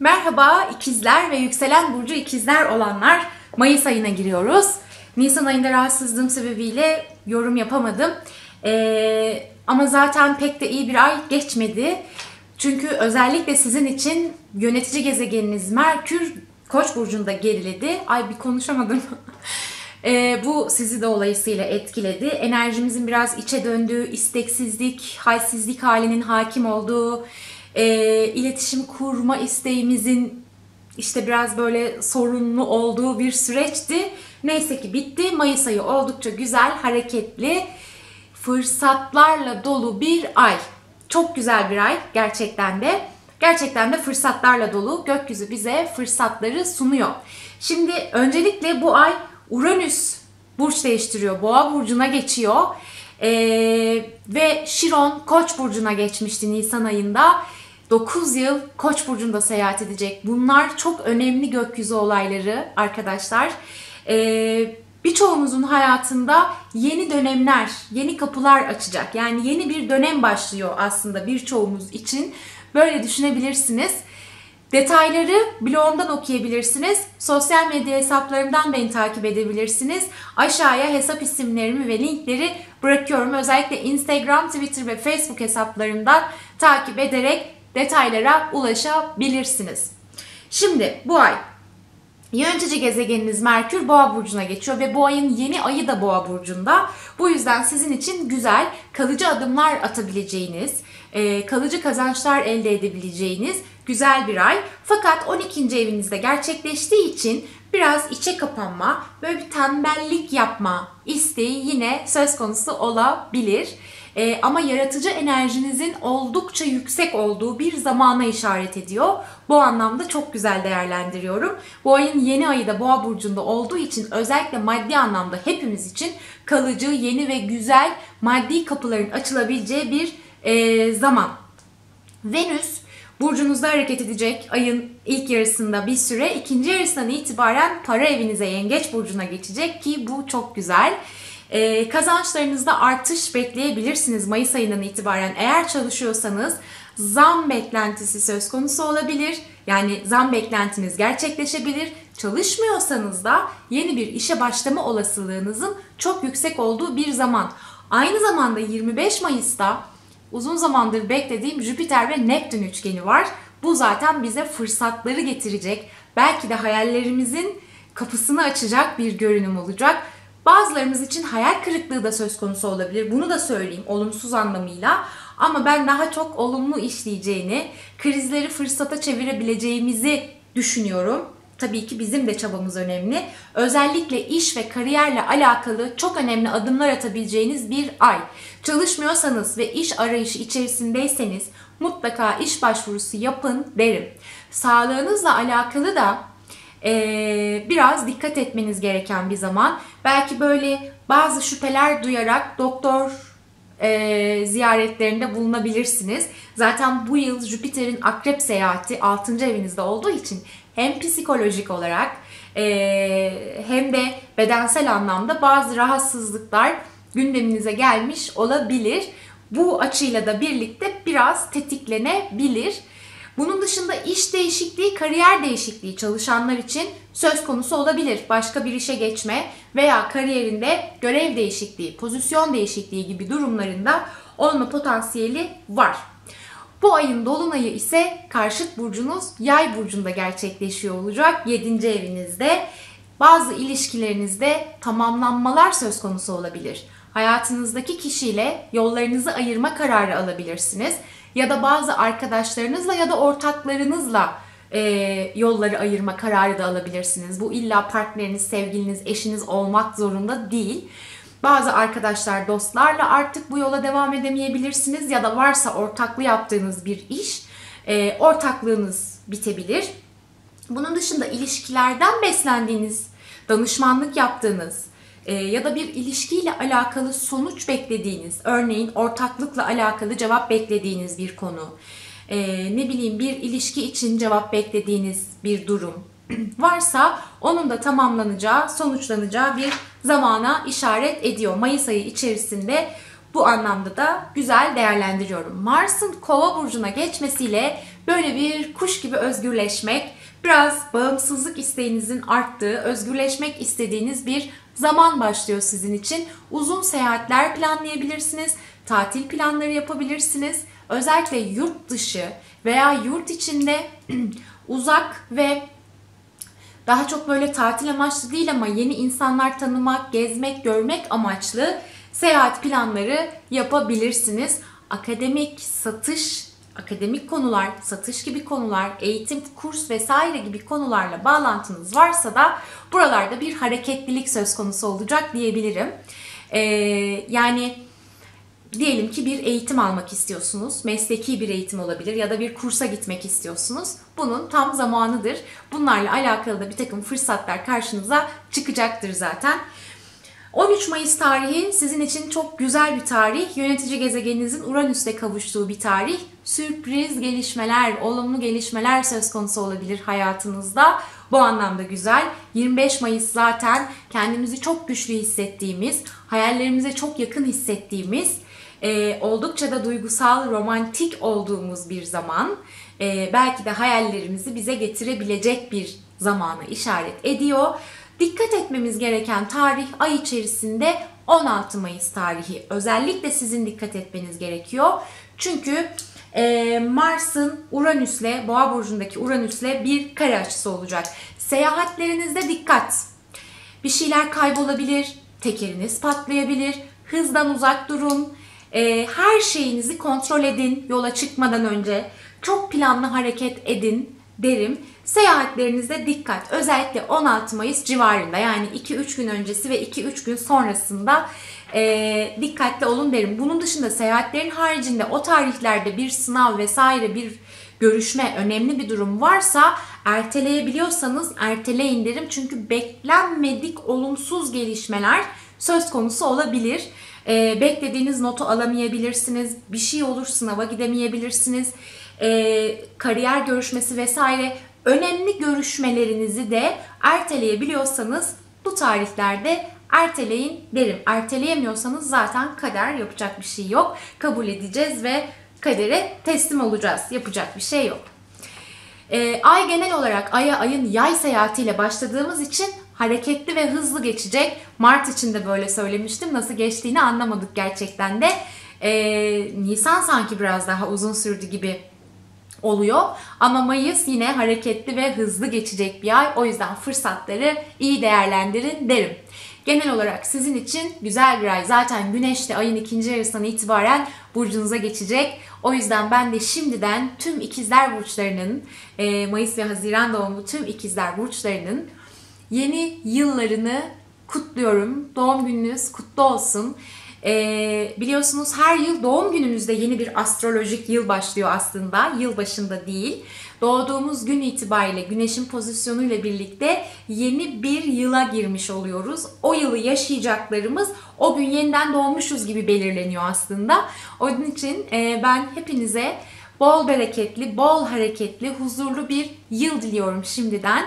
Merhaba ikizler ve yükselen burcu ikizler olanlar. Mayıs ayına giriyoruz. Nisan ayında rahatsızlığım sebebiyle yorum yapamadım. Ee, ama zaten pek de iyi bir ay geçmedi. Çünkü özellikle sizin için yönetici gezegeniniz Merkür Koç burcunda geriledi. Ay bir konuşamadım. E, bu sizi dolayısıyla etkiledi. Enerjimizin biraz içe döndüğü, isteksizlik, halsizlik halinin hakim olduğu, e, iletişim kurma isteğimizin işte biraz böyle sorunlu olduğu bir süreçti. Neyse ki bitti. Mayıs ayı oldukça güzel, hareketli, fırsatlarla dolu bir ay. Çok güzel bir ay gerçekten de. Gerçekten de fırsatlarla dolu. Gökyüzü bize fırsatları sunuyor. Şimdi öncelikle bu ay Uranüs burç değiştiriyor. Boğa burcuna geçiyor. Ee, ve Şiron Koç burcuna geçmişti Nisan ayında. 9 yıl Koç burcunda seyahat edecek. Bunlar çok önemli gökyüzü olayları arkadaşlar. Ee, birçoğumuzun hayatında yeni dönemler, yeni kapılar açacak. Yani yeni bir dönem başlıyor aslında birçoğumuz için. Böyle düşünebilirsiniz. Detayları blogumdan okuyabilirsiniz. Sosyal medya hesaplarımdan beni takip edebilirsiniz. Aşağıya hesap isimlerimi ve linkleri bırakıyorum. Özellikle Instagram, Twitter ve Facebook hesaplarımdan takip ederek detaylara ulaşabilirsiniz. Şimdi bu ay Yönetici gezegeniniz Merkür Boğa burcuna geçiyor ve bu ayın yeni ayı da Boğa burcunda. Bu yüzden sizin için güzel, kalıcı adımlar atabileceğiniz, e, kalıcı kazançlar elde edebileceğiniz güzel bir ay. Fakat 12. evinizde gerçekleştiği için biraz içe kapanma, böyle bir tembellik yapma isteği yine söz konusu olabilir. Ee, ama yaratıcı enerjinizin oldukça yüksek olduğu bir zamana işaret ediyor. Bu anlamda çok güzel değerlendiriyorum. Bu ayın yeni ayı da Boğa burcunda olduğu için özellikle maddi anlamda hepimiz için kalıcı, yeni ve güzel maddi kapıların açılabileceği bir e, zaman. Venüs burcunuzda hareket edecek ayın ilk yarısında bir süre, ikinci yarısından itibaren para evinize yengeç burcuna geçecek ki bu çok güzel. Ee, kazançlarınızda artış bekleyebilirsiniz Mayıs ayından itibaren. Eğer çalışıyorsanız zam beklentisi söz konusu olabilir. Yani zam beklentiniz gerçekleşebilir. Çalışmıyorsanız da yeni bir işe başlama olasılığınızın çok yüksek olduğu bir zaman. Aynı zamanda 25 Mayıs'ta uzun zamandır beklediğim Jüpiter ve Neptün üçgeni var. Bu zaten bize fırsatları getirecek. Belki de hayallerimizin kapısını açacak bir görünüm olacak. Bazılarımız için hayal kırıklığı da söz konusu olabilir. Bunu da söyleyeyim olumsuz anlamıyla. Ama ben daha çok olumlu işleyeceğini, krizleri fırsata çevirebileceğimizi düşünüyorum. Tabii ki bizim de çabamız önemli. Özellikle iş ve kariyerle alakalı çok önemli adımlar atabileceğiniz bir ay. Çalışmıyorsanız ve iş arayışı içerisindeyseniz mutlaka iş başvurusu yapın derim. Sağlığınızla alakalı da e, biraz dikkat etmeniz gereken bir zaman. Belki böyle bazı şüpheler duyarak doktor e, ziyaretlerinde bulunabilirsiniz. Zaten bu yıl Jüpiter'in akrep seyahati 6. evinizde olduğu için hem psikolojik olarak e, hem de bedensel anlamda bazı rahatsızlıklar gündeminize gelmiş olabilir. Bu açıyla da birlikte biraz tetiklenebilir. Bunun dışında iş değişikliği, kariyer değişikliği çalışanlar için söz konusu olabilir. Başka bir işe geçme veya kariyerinde görev değişikliği, pozisyon değişikliği gibi durumlarında olma potansiyeli var. Bu ayın dolunayı ise karşıt burcunuz yay burcunda gerçekleşiyor olacak 7. evinizde. Bazı ilişkilerinizde tamamlanmalar söz konusu olabilir. Hayatınızdaki kişiyle yollarınızı ayırma kararı alabilirsiniz ya da bazı arkadaşlarınızla ya da ortaklarınızla e, yolları ayırma kararı da alabilirsiniz. Bu illa partneriniz, sevgiliniz, eşiniz olmak zorunda değil. Bazı arkadaşlar, dostlarla artık bu yola devam edemeyebilirsiniz ya da varsa ortaklı yaptığınız bir iş, e, ortaklığınız bitebilir. Bunun dışında ilişkilerden beslendiğiniz, danışmanlık yaptığınız, e, ya da bir ilişkiyle alakalı sonuç beklediğiniz, örneğin ortaklıkla alakalı cevap beklediğiniz bir konu, e, ne bileyim bir ilişki için cevap beklediğiniz bir durum varsa onun da tamamlanacağı, sonuçlanacağı bir zamana işaret ediyor. Mayıs ayı içerisinde bu anlamda da güzel değerlendiriyorum. Mars'ın Kova burcuna geçmesiyle böyle bir kuş gibi özgürleşmek, biraz bağımsızlık isteğinizin arttığı, özgürleşmek istediğiniz bir zaman başlıyor sizin için. Uzun seyahatler planlayabilirsiniz, tatil planları yapabilirsiniz. Özellikle yurt dışı veya yurt içinde uzak ve daha çok böyle tatil amaçlı değil ama yeni insanlar tanımak, gezmek, görmek amaçlı seyahat planları yapabilirsiniz. Akademik, satış, akademik konular, satış gibi konular, eğitim, kurs vesaire gibi konularla bağlantınız varsa da buralarda bir hareketlilik söz konusu olacak diyebilirim. Ee, yani diyelim ki bir eğitim almak istiyorsunuz. Mesleki bir eğitim olabilir ya da bir kursa gitmek istiyorsunuz. Bunun tam zamanıdır. Bunlarla alakalı da bir takım fırsatlar karşınıza çıkacaktır zaten. 13 Mayıs tarihi sizin için çok güzel bir tarih. Yönetici gezegeninizin Uranüs'te kavuştuğu bir tarih. Sürpriz gelişmeler, olumlu gelişmeler söz konusu olabilir hayatınızda. Bu anlamda güzel. 25 Mayıs zaten kendimizi çok güçlü hissettiğimiz, hayallerimize çok yakın hissettiğimiz, e, oldukça da duygusal, romantik olduğumuz bir zaman. E, belki de hayallerimizi bize getirebilecek bir zamanı işaret ediyor. Dikkat etmemiz gereken tarih ay içerisinde 16 Mayıs tarihi. Özellikle sizin dikkat etmeniz gerekiyor. Çünkü e, Mars'ın Uranüs'le, Boğa burcundaki Uranüs'le bir kare açısı olacak. Seyahatlerinizde dikkat. Bir şeyler kaybolabilir, tekeriniz patlayabilir, hızdan uzak durun. E, her şeyinizi kontrol edin yola çıkmadan önce. Çok planlı hareket edin derim. Seyahatlerinizde dikkat. Özellikle 16 Mayıs civarında yani 2-3 gün öncesi ve 2-3 gün sonrasında e, dikkatli olun derim. Bunun dışında seyahatlerin haricinde o tarihlerde bir sınav vesaire bir görüşme önemli bir durum varsa erteleyebiliyorsanız erteleyin derim. Çünkü beklenmedik olumsuz gelişmeler söz konusu olabilir. E, beklediğiniz notu alamayabilirsiniz. Bir şey olur sınava gidemeyebilirsiniz. E, kariyer görüşmesi vesaire önemli görüşmelerinizi de erteleyebiliyorsanız bu tarihlerde erteleyin derim. Erteleyemiyorsanız zaten kader yapacak bir şey yok. Kabul edeceğiz ve kadere teslim olacağız. Yapacak bir şey yok. E, ay genel olarak aya ayın yay seyahatiyle başladığımız için hareketli ve hızlı geçecek. Mart için de böyle söylemiştim. Nasıl geçtiğini anlamadık gerçekten de. E, Nisan sanki biraz daha uzun sürdü gibi oluyor. Ama Mayıs yine hareketli ve hızlı geçecek bir ay. O yüzden fırsatları iyi değerlendirin derim. Genel olarak sizin için güzel bir ay. Zaten Güneş de ayın ikinci yarısından itibaren burcunuza geçecek. O yüzden ben de şimdiden tüm ikizler burçlarının, e, Mayıs ve Haziran doğumlu tüm ikizler burçlarının yeni yıllarını kutluyorum. Doğum gününüz kutlu olsun. Ee, biliyorsunuz her yıl doğum günümüzde yeni bir astrolojik yıl başlıyor aslında. Yıl başında değil. Doğduğumuz gün itibariyle güneşin pozisyonuyla birlikte yeni bir yıla girmiş oluyoruz. O yılı yaşayacaklarımız o gün yeniden doğmuşuz gibi belirleniyor aslında. Onun için e, ben hepinize bol bereketli, bol hareketli, huzurlu bir yıl diliyorum şimdiden.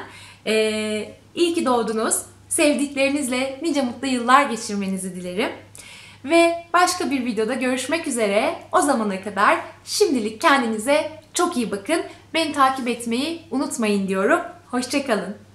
Ee, iyi ki doğdunuz. Sevdiklerinizle nice mutlu yıllar geçirmenizi dilerim. Ve başka bir videoda görüşmek üzere. O zamana kadar şimdilik kendinize çok iyi bakın. Beni takip etmeyi unutmayın diyorum. Hoşçakalın.